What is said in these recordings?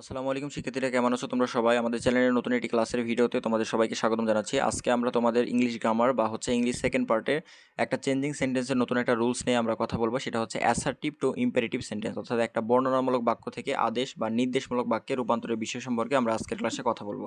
আসসালামু আলাইকুম শিক্ষার্থীরা, কেমন আছো তোমরা সবাই? আমাদের চ্যানেলের নতুন একটি ক্লাসের ভিডিওতে তোমাদের সবাইকে স্বাগতম জানাচ্ছি। আজকে আমরা তোমাদের ইংলিশ গ্রামার বা হচ্ছে ইংলিশ সেকেন্ড পার্টের একটা চেঞ্জিং সেন্টেন্সের নতুন একটা রুলস নিয়ে আমরা কথা বলব। সেটা হচ্ছে অ্যাসার্টিভ টু ইম্পারেটিভ সেন্টেন্স অর্থাৎ একটা বর্ণনামূলক বাক্য থেকে আদেশ বা নির্দেশমূলক বাক্যে রূপান্তরের বিষয় সম্পর্কে আমরা আজকের ক্লাসে কথা বলব।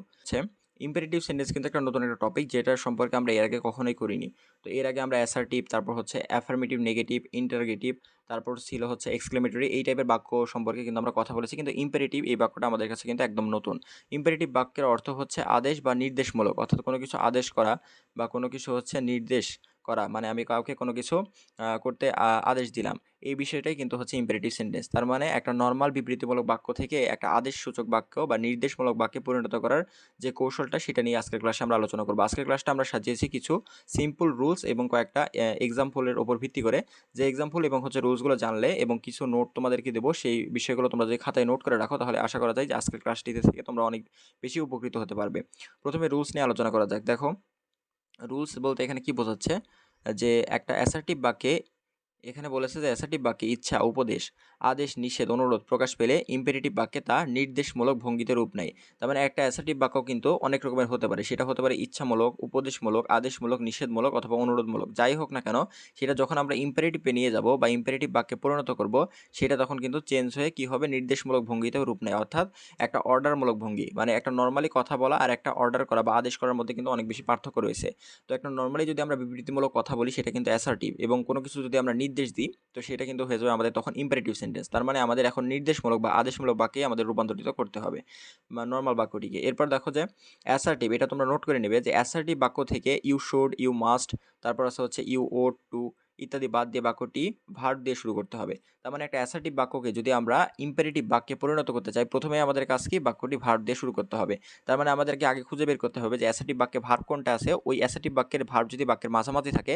ইম্পারেটিভ সেন্টেন্স কিন্তু একটা নতুন একটা টপিক যেটা সম্পর্কে আমরা এর আগে কখনোই করিনি। তো এর আগে আমরা অ্যাসার্টিভ তারপর হচ্ছে অ্যাফার্মেটিভ নেগেটিভ ইন্টারগেটিভ তারপর ছিল হচ্ছে এক্সক্লেমেটরি এই টাইপের বাক্য সম্পর্কে কিন্তু আমরা কথা বলেছি। কিন্তু ইম্পারেটিভ এই বাক্যটা আমাদের কাছে কিন্তু একদম নতুন। ইম্পারেটিভ বাক্যের অর্থ হচ্ছে আদেশ বা নির্দেশমূলক, অর্থাৎ কোনো কিছু আদেশ করা বা কোনো কিছু হচ্ছে নির্দেশ করা। মানে আমি কাউকে কোনো কিছু করতে আদেশ দিলাম। এই বিষয়টাই কিন্তু হচ্ছে ইম্পারেটিভ সেন্টেন্স তার মানে একটা নর্মাল বিবৃতিমূলক বাক্য থেকে একটা আদেশসূচক বাক্য বা নির্দেশমূলক বাক্যে পরিণত করার যে কৌশলটা, সেটা নিয়ে আজকের ক্লাসে আমরা আলোচনা করব। আজকের ক্লাসটা আমরা সাজিয়েছি কিছু সিম্পল রুলস এবং কয়েকটা এক্সাম্পলের ওপর ভিত্তি করে। যে এক্সাম্পল এবং হচ্ছে রুলসগুলো জানলে এবং কিছু নোট তোমাদেরকে দেবো, সেই বিষয়গুলো তোমরা যদি খাতায় নোট করে রাখো, তাহলে আশা করা যায় যে আজকের ক্লাসটিতে থেকে তোমরা অনেক বেশি উপকৃত হতে পারবে। প্রথমে রুলস নিয়ে আলোচনা করা যাক। দেখো রুলস বলতে এখানে কি বোঝাচ্ছে? যে একটা অ্যাসার্টিভ বাক্যে এখানে বলেছে যে অ্যাসার্টিভ বাক্যে ইচ্ছা, উপদেশ, আদেশ, নিষেধ, অনুরোধ প্রকাশ পেলে ইম্পেরেটিভ বাক্যে তা নির্দেশমূলক ভঙ্গিতে রূপ নেয়। তার মানে একটা অ্যাসার্টিভ বাক্য কিন্তু অনেক রকমের হতে পারে। সেটা হতে পারে ইচ্ছামূলক, উপদেশমূলক, আদেশমূলক, নিষেধমূলক অথবা অনুরোধমূলক। যাই হোক না কেন, সেটা যখন আমরা ইম্পেরেটিভে নিয়ে যাব বা ইম্পেরেটিভ বাক্যে পরিণত করব, সেটা তখন কিন্তু চেঞ্জ হয়ে কি হবে? নির্দেশমূলক ভঙ্গিতে রূপ নেয়। অর্থাৎ একটা অর্ডারমূলক ভঙ্গি মানে একটা নর্মালি কথা বলা আর একটা অর্ডার করা বা আদেশ করার মধ্যে কিন্তু অনেক বেশি পার্থক্য রয়েছে। তো একটা নর্মালি যদি আমরা বিবৃতিমূলক কথা বলি, সেটা কিন্তু অ্যাসার্টিভ এবং কোনো কিছু যদি আমরা নির্দেশ দিই। তো সেটা কিন্তু হয়ে যাবে আমাদের তখন ইম্পারেটিভ সেন্টেন্স তার মানে আমাদের এখন নির্দেশমূলক বা আদেশমূলক বাক্যে আমাদের রূপান্তরিত করতে হবে বা নর্মাল বাক্যটিকে। এরপর দেখো যে অ্যাসার্টিভ এটা তোমরা নোট করে নেবে যে অ্যাসার্টিভ বাক্য থেকে ইউ শুড ইউ মাস্ট তারপর আছে হচ্ছে ইউ ও টু ইত্যাদি বাদ দিয়ে বাক্যটি ভার দিয়ে শুরু করতে হবে। তার মানে একটা অ্যাসার্টিভ বাক্যকে যদি আমরা ইম্পারেটিভ বাক্যে পরিণত করতে চাই, প্রথমে আমাদের কাজ কি? বাক্যটি ভার দিয়ে শুরু করতে হবে। তার মানে আমাদেরকে আগে খুঁজে বের করতে হবে যে অ্যাসার্টিভ বাক্যে ভার কোনটা আছে? ওই অ্যাসার্টিভ বাক্যের ভার যদি বাক্যের মাঝামাঝি থাকে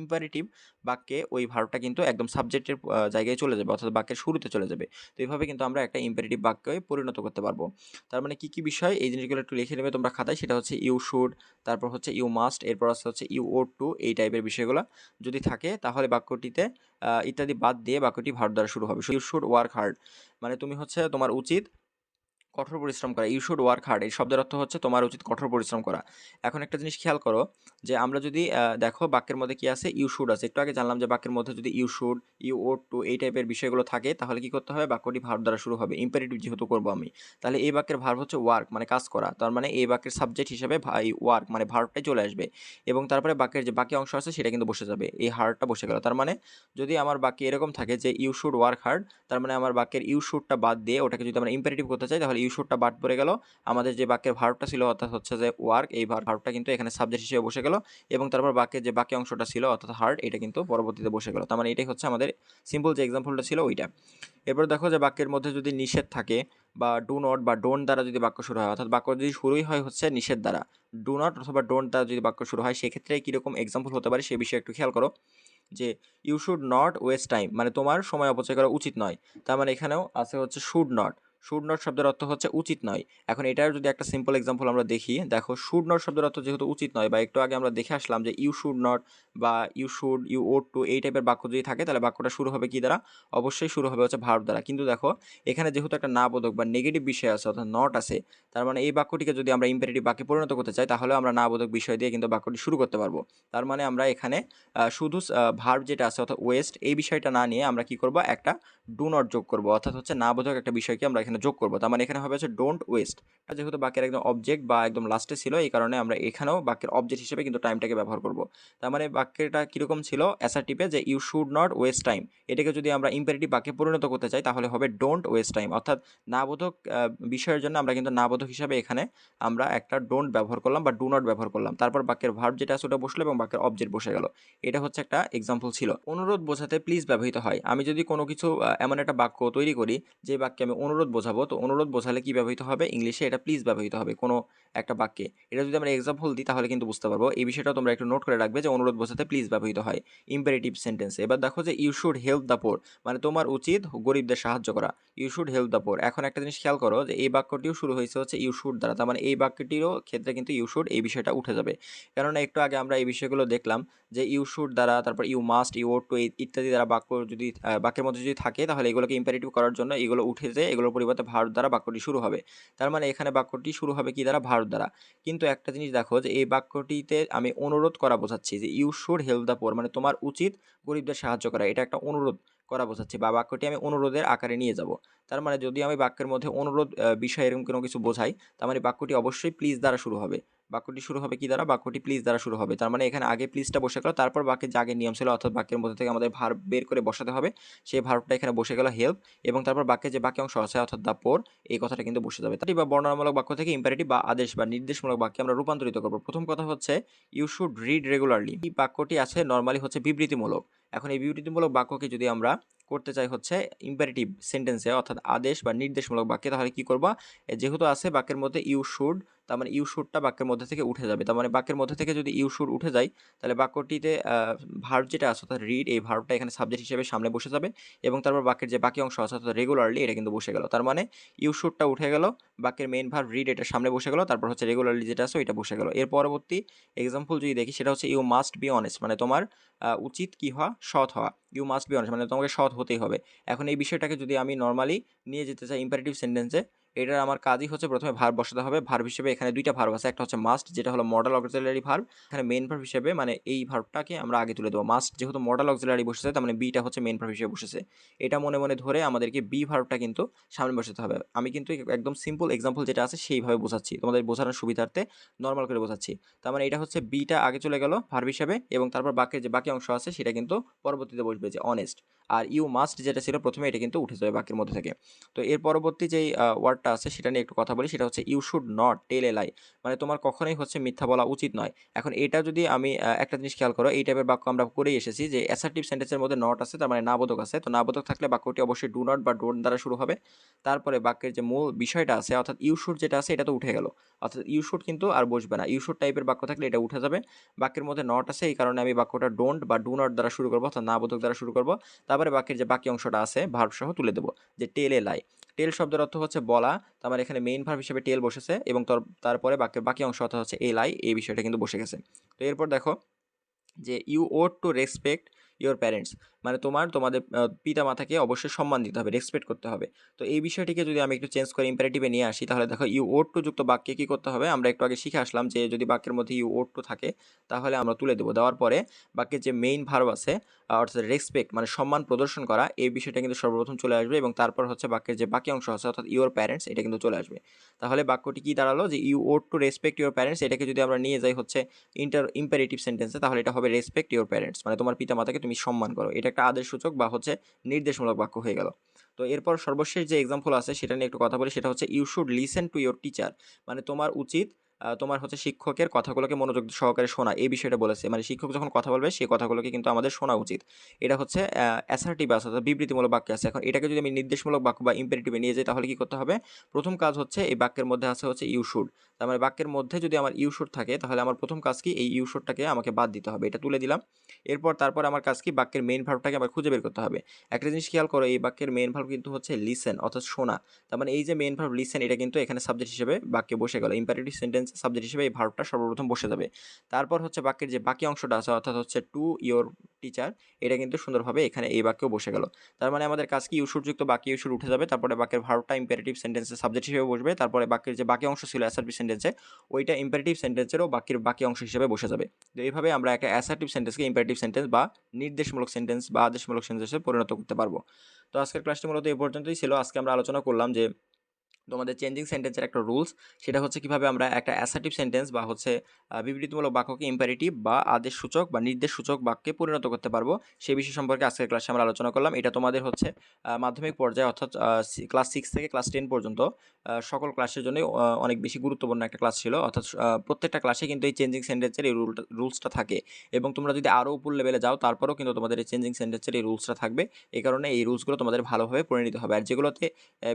ইম্পারেটিভ বাক্যে ওই ভার্বটা কিন্তু একদম সাবজেক্টের জায়গায় চলে যাবে, অর্থাৎ বাক্যের শুরুতে চলে যাবে। তো এইভাবে কিন্তু আমরা একটা ইম্পারেটিভ বাক্যে পরিণত করতে পারব। তার মানে কি কি বিষয়? এই জিনিসগুলো একটু লিখে নেবে তোমরা খাতায়। সেটা হচ্ছে ইউ শুড তারপর হচ্ছে ইউ মাস্ট এরপর আছে হচ্ছে ইউ ও টু এই টাইপের বিষয়গুলো যদি থাকে তাহলে বাক্যটিতে ইত্যাদি বাদ দিয়ে বাক্যটি ভার্ব দ্বারা শুরু হবে। ইউ শুড ওয়ার্ক হার্ড মানে তুমি হচ্ছে তোমার উচিত কঠোর পরিশ্রম করা ইউ শুড ওয়ার্ক হার্ড এই শব্দের অর্থ হচ্ছে তোমার উচিত কঠোর পরিশ্রম করা। এখন একটা জিনিস খেয়াল করো যে আমরা যদি দেখো বাক্যের মধ্যে কি আছে? ইউ শুড আছে। একটু আগে জানলাম যে বাক্যের মধ্যে যদি you should you ought to এই টাইপের বিষয়গুলো থাকে, তাহলে কি করতে হবে? বাক্যটি ভার্ব দ্বারা শুরু হবে। ইম্পারেটিভ যেহেতু করব আমি। তাহলে এই বাক্যের ভার্ব হচ্ছে ওয়ার্ক মানে কাজ করা। তার মানে এই বাক্যের সাবজেক্ট হিসেবে ওয়ার্ক মানে ভার্বটাই চলে আসবে। এবং তারপরে বাক্যের যে বাকি অংশ আছে, সেটা কিন্তু বসে যাবে। এই হার্ডটা বসে গেল। তার মানে যদি আমার বাক্যে এরকম থাকে যে ইউ শুড ওয়ার্ক হার্ড তার মানে আমার বাক্যের ইউ শুডটা বাদ দিয়ে ওটাকে যদি আমরা ইম্পারেটিভ করতে চাই, তাহলে ইউ শুডটা বাদ পড়ে গেল। আমাদের যে বাক্যের ভার্বটা ছিল, অর্থাৎ হচ্ছে যে ওয়ার্ক এই ভার্বটা কিন্তু এখানে সাবজেক্ট হিসেবে বসে গেল এবং তারপর বাক্যের যে বাকি অংশটা ছিল, অর্থাৎ হার্ড এটা কিন্তু পরবর্তীতে বসে গেল। তার মানে এটাই হচ্ছে আমাদের সিম্পল যে এক্সাম্পলটা ছিল ওইটা। এরপর দেখো যে বাক্যের মধ্যে যদি নিষেধ থাকে বা ডু নট বা ডোন্ট দ্বারা যদি বাক্য শুরু হয়, অর্থাৎ বাক্য যদি শুরুই হয় হচ্ছে নিষেধ দ্বারা। ডু নট অথবা ডোন্ট দ্বারা যদি বাক্য শুরু হয়, সেক্ষেত্রে কীরকম এক্সাম্পল হতে পারে সে বিষয়ে একটু খেয়াল করো। যে you should not waste time মানে তোমার সময় অপচয় করা উচিত নয়। তার মানে এখানেও আছে হচ্ছে শুড নট শুড নট শব্দের অর্থ হচ্ছে উচিত নয়। এখন এটার যদি একটা সিম্পল এক্সাম্পল আমরা দেখি, দেখো শুড নট শব্দের অর্থ যেহেতু উচিত নয় বা একটু আগে আমরা দেখে আসলাম যে ইউ শুড নট বা you should, you ought to এই টাইপের বাক্য যদি থাকে তাহলে বাক্যটা শুরু হবে কি দ্বারা? অবশ্যই শুরু হবে হচ্ছে ভার্ব দ্বারা। কিন্তু দেখো, এখানে যেহেতু একটা না বোধক বা নেগেটিভ বিষয় আছে অর্থাৎ নট আছে, তার মানে এই বাক্যটিকে যদি আমরা ইম্পারেটিভ বাক্যে পরিণত করতে চাই তাহলে আমরা না বোধক বিষয় দিয়ে কিন্তু বাক্যটি শুরু করতে পারব। তার মানে আমরা এখানে শুধু ভার্ব যেটা আছে অর্থাৎ ওয়েস্ট এই বিষয়টা না নিয়ে আমরা কি করব? একটা ডু নট যোগ করব। অর্থাৎ হচ্ছে না বোধক একটা বিষয়কে আমরা এখানে যোগ করব। তার মানে এখানে হবে হচ্ছে ডোন্ট ওয়েস্ট যেহেতু বাক্যের একদম অবজেক্ট বা একদম লাস্টে ছিল, এই কারণে আমরা এখানেও বাক্যের অবজেক্ট হিসেবে কিন্তু টাইমটাকে ব্যবহার করব। তার মানে বাক্যটা কীরকম ছিল? অ্যাসার্টিভে যে you should not waste time এটাকে যদি আমরা ইম্পারেটিভ বাক্যে পরিণত করতে চাই, তাহলে হবে ডোন্ট ওয়েস্ট টাইম অর্থাৎ নাবোধক বিষয়ের জন্য আমরা কিন্তু নাবোধক হিসাবে এখানে আমরা একটা ডোন্ট ব্যবহার করলাম বা ডু নট ব্যবহার করলাম। তারপর বাক্যের ভার্ব যেটা আছে, ওটা বসল এবং বাক্যের অবজেক্ট বসে গেল। এটা হচ্ছে একটা এক্সাম্পল ছিল। অনুরোধ বোঝাতে প্লিজ ব্যবহৃত হয়। আমি যদি কোনো কিছু এমন একটা বাক্য তৈরি করি, যে বাক্যে আমি অনুরোধ বোঝাবো। তো অনুরোধ বোঝালে কি ব্যবহৃত হবে? ইংলিশে এটা প্লিজ ব্যবহৃত হবে কোনো একটা বাক্যে। এটা যদি আমরা এক্সাম্পল দিই তাহলে কিন্তু বুঝতে পারব। এই বিষয়টা তোমরা একটু নোট করে রাখবে যে অনুরোধ বোঝাতে প্লিজ ব্যবহৃত হয় ইম্পারেটিভ সেন্টেন্সে এবার দেখো যে you should help the poor মানে তোমার উচিত গরিবদের সাহায্য করা। You should help the poor এখন একটা জিনিস খেয়াল করো যে এই বাক্যটিও শুরু হয়েছে হচ্ছে ইউ শুড দ্বারা। তার মানে এই বাক্যটিরও ক্ষেত্রে কিন্তু ইউ শুড এই বিষয়টা উঠে যাবে। কেননা একটু আগে আমরা এই বিষয়গুলো দেখলাম যে ইউ শুড দ্বারা তারপর you must you ought to ইত্যাদি দ্বারা বাক্য যদি বাক্যের মধ্যে যদি থাকে তাহলে এগুলোকে ইম্পারেটিভ করার জন্য এগুলো উঠে যেয়ে এগুলোর পরিবর্তে ভারত দ্বারা বাক্যটি শুরু হবে। তার মানে এখানে বাক্যটি শুরু হবে কি দ্বারা? ভারত দ্বারা। কিন্তু একটা জিনিস দেখো যে এই বাক্যটিতে আমি অনুরোধ করা বোঝাচ্ছি যে you should help the poor মানে তোমার উচিত গরিবদের সাহায্য করা। এটা একটা অনুরোধ করা বোঝাচ্ছি বা বাক্যটি আমি অনুরোধের আকারে নিয়ে যাব। তার মানে যদি আমি বাক্যের মধ্যে অনুরোধ বিষয় এরকম কোনো কিছু বোঝাই, তার মানে বাক্যটি অবশ্যই প্লিজ দ্বারা শুরু হবে। বাক্যটি শুরু হবে কি দ্বারা? বাক্যটি প্লিজ দ্বারা শুরু হবে। তার মানে এখানে আগে প্লিজটা বসে গেল, তারপর বাক্যের যে আগের নিয়ম ছিল অর্থাৎ বাক্যের মধ্যে থেকে আমাদের ভার বের করে বসাতে হবে। সেই ভার্বটা এখানে বসে গেল হেল্প এবং তারপর বাক্যে যে বাক্য অংশ আছে, অর্থাৎ দ্য পোর এই কথাটা কিন্তু বসে যাবে। তাই বা বর্ণনামূলক বাক্য থেকে ইম্পারেটিভ বা আদেশ বা নির্দেশমূলক বাক্যে আমরা রূপান্তরিত করব। প্রথম কথা হচ্ছে ইউ শুড রিড রেগুলারলি এই বাক্যটি আছে নর্মালি হচ্ছে বিবৃতিমূলক। এখন এই বিবৃতিমূলক বাক্যকে যদি আমরা করতে চাই হচ্ছে ইম্পারেটিভ সেন্টেন্সে অর্থাৎ আদেশ বা নির্দেশমূলক বাক্যে, তাহলে কি করবা? যেহেতু আছে বাক্যের মধ্যে ইউ শুড তার মানে ইউ শুডটা বাক্যের মধ্যে থেকে উঠে যাবে। তার মানে বাক্যের মধ্যে থেকে যদি ইউ শুড উঠে যায়, তাহলে বাক্যটিতে ভার্ব যেটা আছে, অর্থাৎ রিড এই ভার্বটা এখানে সাবজেক্ট হিসেবে সামনে বসে যাবে এবং তারপর বাক্যের যে বাকি অংশ আছে, অর্থাৎ রেগুলারলি এটা কিন্তু বসে গেল। তার মানে ইউ শুডটা উঠে গেল, বাক্যের মেইন ভার্ব রিড এটা সামনে বসে গেল, তারপর হচ্ছে রেগুলারলি যেটা আছে ওইটা বসে গেল। এর পরবর্তী এক্সাম্পল যদি দেখি, সেটা হচ্ছে ইউ মাস্ট বি অনেস্ট মানে তোমার উচিত কি হওয়া? সৎ হওয়া। ইউ মাস্ট বি অনেস্ট মানে তোমাকে সৎ হতেই হবে। এখন এই বিষয়টাকে যদি আমি নর্মালি নিয়ে যেতে চাই ইম্পারেটিভ সেন্টেন্সে এটার আমার কাজই হচ্ছে প্রথমে ভার বসাতে হবে। ভার্ব হিসেবে এখানে দুইটা ভার্ব আছে। একটা হচ্ছে মাস্ট যেটা হলো মডেল অক্সিলারি ভার্ব এখানে মেন ভার্ব হিসেবে মানে এই ভার্বটাকে আমরা আগে তুলে দেবো। মাস্ট যেহেতু মডেল অক্সিলারি বসেছে, তার মানে বিটা হচ্ছে মেন ভার্ব হিসেবে বসেছে। এটা মনে মনে ধরে আমাদেরকে বি ভার্বটা কিন্তু সামনে বসাতে হবে। আমি কিন্তু একদম সিম্পল এক্সাম্পল যেটা আছে, সেইভাবে বোঝাচ্ছি। তোমাদের বোঝানোর সুবিধার্থে নর্মাল করে বোঝাচ্ছি। তার মানে এটা হচ্ছে বিটা আগে চলে গেল ভার্ব হিসেবে এবং তারপর বাকি যে বাকি অংশ আছে, সেটা কিন্তু পরবর্তীতে বসবে যে অনেস্ট আর ইউ মাস্ট যেটা ছিল প্রথমে এটা কিন্তু উঠে যাবে বাক্যের মধ্যে থেকে। তো এর পরবর্তী যেই ওয়ার্ডটা আছে সেটা নিয়ে একটু কথা বলি, সেটা হচ্ছে you should not tell a lie মানে তোমার কখনোই হচ্ছে মিথ্যা বলা উচিত নয়। এখন এটা যদি আমি একটা জিনিস খেয়াল করো, এই টাইপের বাক্য আমরা করেই এসেছি যে অ্যাসার্টিভ সেন্টেন্সের মধ্যে নট আছে, তার মানে নাবোধক আছে। তো নাবোধক থাকলে বাক্যটি অবশ্যই ডু নট বা ডোন্ট দ্বারা শুরু হবে। তারপরে বাক্যের যে মূল বিষয়টা আছে, অর্থাৎ ইউ শুড যেটা আছে, এটা তো উঠে গেল। অর্থাৎ ইউ শুড কিন্তু আর বসবে না। ইউ শুড টাইপের বাক্য থাকলে এটা উঠে যাবে। বাক্যের মধ্যে নট আছে, এই কারণে আমি বাক্যটা ডোন্ট বা ডু নট দ্বারা শুরু করব, অর্থাৎ নাবোধক দ্বারা শুরু করব। তারপরে বাক্যের যে বাকি অংশটা আছে ভার্ব সহ তুলে দেবো, যে টেল এ লাই। টেল শব্দের অর্থ হচ্ছে বলা, তার মানে এখানে মেইন ভার্ব হিসেবে টেল বসেছে এবং তারপরে বাক্যের বাকি অংশ অর্থাৎ হচ্ছে এল আই এই বিষয়টা কিন্তু বসে গেছে। তো এরপর দেখো, যে you ought to respect your parents মানে তোমার, তোমাদের পিতা মাতাকে অবশ্যই সম্মান দিতে হবে রেসপেক্ট করতে হবে। তো এই বিষয়টিকে যদি আমি একটু চেঞ্জ করে ইম্পারেটিভে নিয়ে আসি, তাহলে দেখো ইউ ওট টু যুক্ত বাক্যে কী করতে হবে, আমরা একটু আগে শিখে আসলাম যে যদি বাক্যের মধ্যে ইউ ওট টু থাকে, তাহলে আমরা তুলে দেবো। দেওয়ার পরে বাক্যের যে মেইন ভার্ব আছে অর্থাৎ রেসপেক্ট মানে সম্মান প্রদর্শন করা, এই বিষয়টা কিন্তু সর্বপ্রথম চলে আসবে এবং তারপর হচ্ছে বাক্যের যে বাকি অংশ আছে, অর্থাৎ ইউর প্যারেন্টস এটা কিন্তু চলে আসবে। তাহলে বাক্যটি কি দাঁড়াল? যে you ought to respect your parents এটাকে যদি আমরা নিয়ে যাই হচ্ছে ইন্টার ইম্পারেটিভ সেন্টেন্সে তাহলে এটা হবে রেসপেক্ট ইউর প্যারেন্টস মানে তোমার পিতা মাতাকে তুমি সম্মান করো। এটা একটা আদেশ সূচক বা হচ্ছে নির্দেশমূলক বাক্য হয়ে গেল। তো এরপর সর্বশেষ যে এক্সাম্পল আছে, সেটা নিয়ে একটু কথা বলি, সেটা হচ্ছে you should listen to your teacher মানে তোমার উচিত তোমার হচ্ছে শিক্ষকের কথাগুলোকে মনোযোগ সহকারে শোনা, এই বিষয়টা বলেছে। মানে শিক্ষক যখন কথা বলবে সেই কথাগুলোকে কিন্তু আমাদের শোনা উচিত। এটা হচ্ছে অ্যাসার্টিভ আছে অর্থাৎ বিবৃতিমূলক বাক্য আছে। এখন এটাকে যদি আমি নির্দেশমূলক বাক্য বা ইম্পারেটিভে নিয়ে যাই, তাহলে কি করতে হবে? প্রথম কাজ হচ্ছে, এই বাক্যের মধ্যে আছে হচ্ছে ইউ শুড তার মানে বাক্যের মধ্যে যদি আমার ইউ শুড থাকে, তাহলে আমার প্রথম কাজ কি? এই ইউ শুডটাকে আমাকে বাদ দিতে হবে। এটা তুলে দিলাম। এরপর তারপর আমার কাজ কি? বাক্যের মেইন ভার্বটাকে আবার খুঁজে বের করতে হবে। একটা জিনিস খেয়াল করো, এই বাক্যের মেইন ভার্ব কিন্তু হচ্ছে লিসেন অর্থাৎ শোনা। তার মানে এই যে মেইন ভার্ব লিসেন এটা কিন্তু এখানে সাবজেক্ট হিসেবে বাক্যে বসে গেল। ইম্পারেটিভ সেন্টেন্স সাবজেক্ট হিসেবে এই ভার্বটা সর্বপ্রথম বসে যাবে। তারপর হচ্ছে বাক্যের যে বাকি অংশটা আছে, অর্থাৎ হচ্ছে টু ইয়োর টিচার এটা কিন্তু সুন্দরভাবে এখানে এই বাক্যেও বসে গেল। তার মানে আমাদের কাজ কি ইউসুরযুক্ত বাকি ইউসুর উঠে যাবে, তারপরে বাক্যের ভার্বটা ইম্পারেটিভ সেন্টেন্সের সাবজেক্ট হিসেবে বসবে, তারপরে বাক্যের যে বাকি অংশ ছিল অ্যাসার্টিভ সেন্টেন্সে ওইটা ইম্পারেটিভ সেন্টেন্সেরও বাকির বাকি অংশ হিসেবে বসে যাবে। তো এইভাবে আমরা একটা অ্যাসার্টিভ সেন্টেন্সকে ইম্পারেটিভ সেন্টেন্স বা নির্দেশমূলক সেন্টেন্স বা আদেশমূলক সেন্টেন্সে পরিণত করতে পারব। তো আজকের ক্লাসটি মূলত এই পর্যন্তই ছিল। আজকে আমরা আলোচনা করলাম যে তোমাদের চেঞ্জিং সেন্টেন্সের একটা রুলস সেটা হচ্ছে কীভাবে আমরা একটা অ্যাসার্টিভ সেন্টেন্স বা হচ্ছে বিবৃতিমূলক বাক্যকে ইম্পারেটিভ বা আদেশ সূচক বা নির্দেশ সূচক বাক্যে পরিণত করতে পারব। সেই বিষয় সম্পর্কে আজকের ক্লাসে আমরা আলোচনা করলাম। এটা তোমাদের হচ্ছে মাধ্যমিক পর্যায়ে অর্থাৎ ক্লাস সিক্স থেকে ক্লাস টেন পর্যন্ত সকল ক্লাসের জন্যই অনেক বেশি গুরুত্বপূর্ণ একটা ক্লাস ছিল। অর্থাৎ প্রত্যেকটা ক্লাসে কিন্তু এই চেঞ্জিং সেন্টেন্সের এই রুলটা রুলসটা থাকে। এবং তোমরা যদি আরও উপর লেভেলে যাও, তারপরেও কিন্তু তোমাদের এই চেঞ্জিং সেন্টেন্সের এই রুলসটা থাকবে। এই কারণে এই রুলসগুলো তোমাদের ভালোভাবে পরিণত হবে। আর যেগুলোতে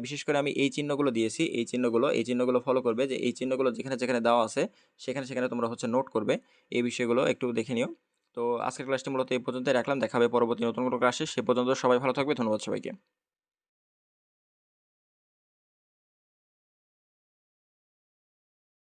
বিশেষ করে আমি এই চিহ্নগুলো দিয়েছি, এই চিহ্নগুলো এই চিহ্নগুলো ফলো করবে যে এই চিহ্নগুলো যেখানে যেখানে দেওয়া আছে, সেখানে সেখানে তোমরা হচ্ছে নোট করবে। এই বিষয়গুলো একটু দেখে নিও। তো আজকের ক্লাসটি মূলত এই পর্যন্ত রাখলাম। দেখাবে পরবর্তী নতুন কোনো ক্লাসে সে পর্যন্ত সবাই ভালো থাকবে। ধন্যবাদ সবাইকে।